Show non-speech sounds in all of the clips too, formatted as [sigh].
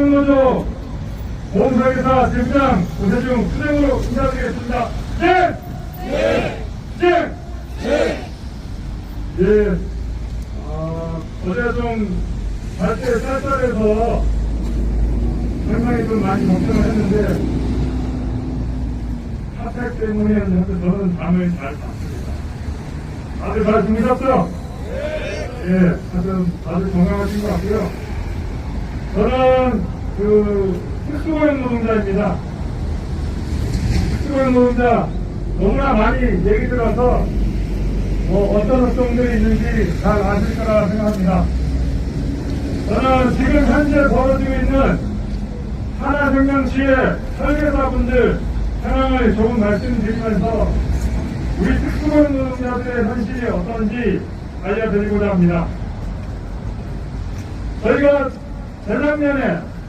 한국노조 공사회사 지부장 고세중 수행으로 인사드리겠습니다. 예! 예! 예! 예! 어, 어제 좀 밝게 쌀쌀해서 상당히 좀 많이 걱정을 했는데 사택 때문이었는데 저는 잠을 잘 잤습니다. 다들 잘 주무셨죠? 예, 하여튼 다들 건강하신 것 같고요. 저는 그 특수고용 노동자입니다. 특수고용 노동자 너무나 많이 얘기 들어서 뭐 어떤 업종들이 있는지 잘 아실 거라 생각합니다. 저는 지금 현재 벌어지고 있는 하나생명시의 설계사분들 현황을 조금 말씀드리면서 우리 특수고용 노동자들의 현실이 어떤지 알려드리고자 합니다. 저희가 재작년에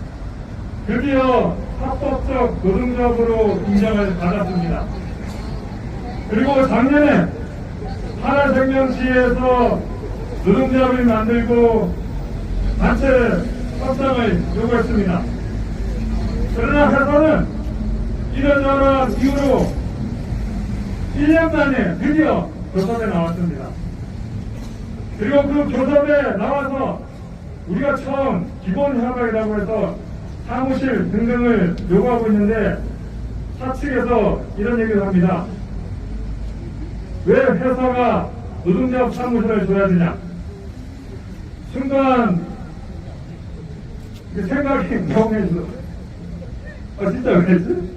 드디어 합법적 노동조합으로 인정을 받았습니다. 그리고 작년에 하나생명시에서 노동조합을 만들고 단체 협상을 요구했습니다. 그러나 회사는 이런저런 이유로 1년 만에 드디어 교섭에 나왔습니다. 그리고 그 교섭에 나와서 우리가 처음 기본 협약이라고 해서 사무실 등등을 요구하고 있는데 사측에서 이런 얘기를 합니다. 왜 회사가 노동조합 사무실을 줘야 되냐? 순간 그 생각이 [laughs] 멍해져. 아 진짜 그랬지?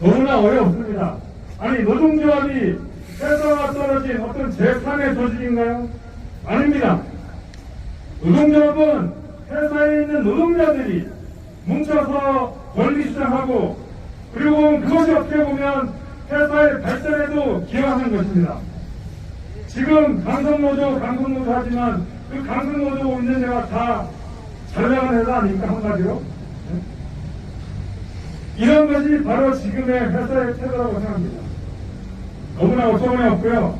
너무나 어이없습니다. 아니 노동조합이 회사와 떨어진 어떤 제3의 조직인가요? 아닙니다. 노동조합은 회사에 있는 노동자들이 뭉쳐서 권리 주장하고 그리고 그것이 어떻게 보면 회사의 발전에도 기여하는 것입니다. 지금 강성노조, 강성노조 하지만 그 강성노조 있는 데가 다 잘나가는 회사 아닙니까 한마디로? 네? 이런 것이 바로 지금의 회사의 태도라고 생각합니다. 너무나 어처구니 없고요.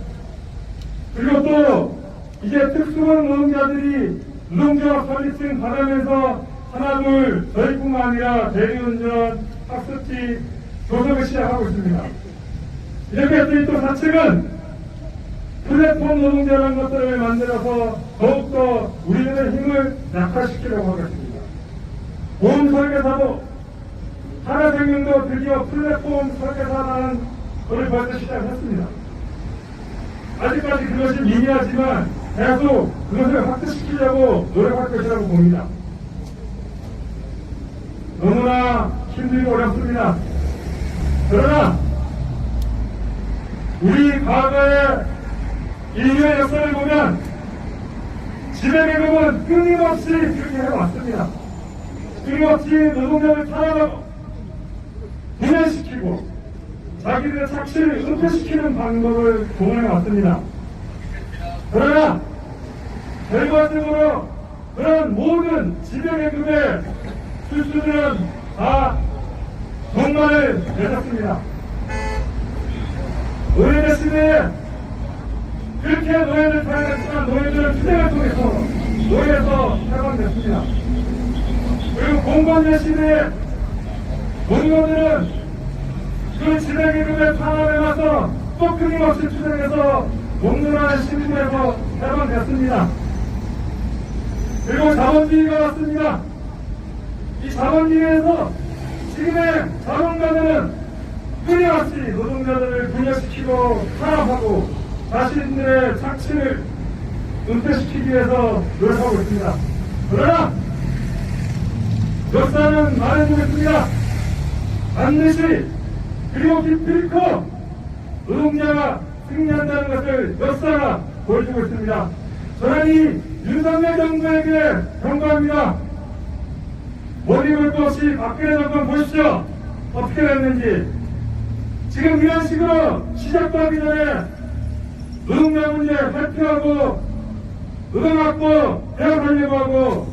그리고 또 이제 특수한 노동자들이 노동조합 설립증 받으면서 하나 둘 저희뿐만 아니라 대리운전, 학습지, 교섭을 시작하고 있습니다. 이렇게 했더니 또 사측은 플랫폼 노동자라는 것들을 만들어서 더욱더 우리들의 힘을 약화시키려고 하겠습니다. 보험 설계사도 하나생명도 드디어 플랫폼 설계사라는 것을 벌써 시작했습니다. 아직까지 그것이 미미하지만 계속 그것을 확대시키려고 노력할 것이라고 봅니다. 너무나 힘들고 어렵습니다. 그러나 우리 과거의 인류의 역사를 보면 지배계급은 끊임없이 그렇게 해왔습니다. 끊임없이 노동자를 탄압하고 분해시키고 자기들의 착취를 은폐시키는 방법을 동원해왔습니다. 그러나 결과적으로 그런 모든 지배계급의 실수들은 다 정말을 내렸습니다. 노예의 시대에 그렇게 노예를 사용했지만 노예들은 투쟁을 통해서 노예에서 해방됐습니다. 그리고 공권제 시대에 농민들은 그 지배계급의 탄압에 맞서 또 끊임없이 투쟁해서 농민하는 신분에서 해방됐습니다. 그리고 자본주의가 왔습니다. 이 자본주의에서 지금의 자본가들은 끊임없이 노동자들을 분열시키고 탄압하고 자신들의 착취를 은폐시키기 위해서 노력하고 있습니다. 그러나 역사는 말해주겠습니다. 반드시 그리고 깊이 커 노동자가 승리한다는 것을 역사가 보여주고 있습니다. 저는 이 윤석열 정부에게 경고합니다. 머리 볼 것 없이 박근혜 정권 보십시오. 어떻게 됐는지. 지금 이런 식으로 시작도 하기 전에 노동자 문제 발표하고 노동학부 개혁하려고 하고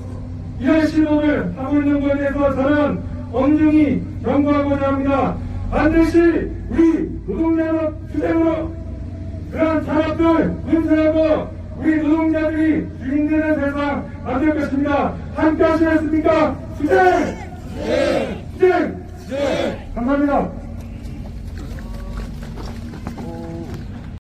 이런 시도를 하고 있는 것에 대해서 저는 엄중히 경고하고자 합니다. 반드시 우리 노동자의 투쟁으로 그러한 탄압들 은폐하고 우리 노동자들이 주인 되는 세상 만들 것입니다. 함께 하시겠습니까? 수쟁! 수쟁! 수쟁! 감사합니다.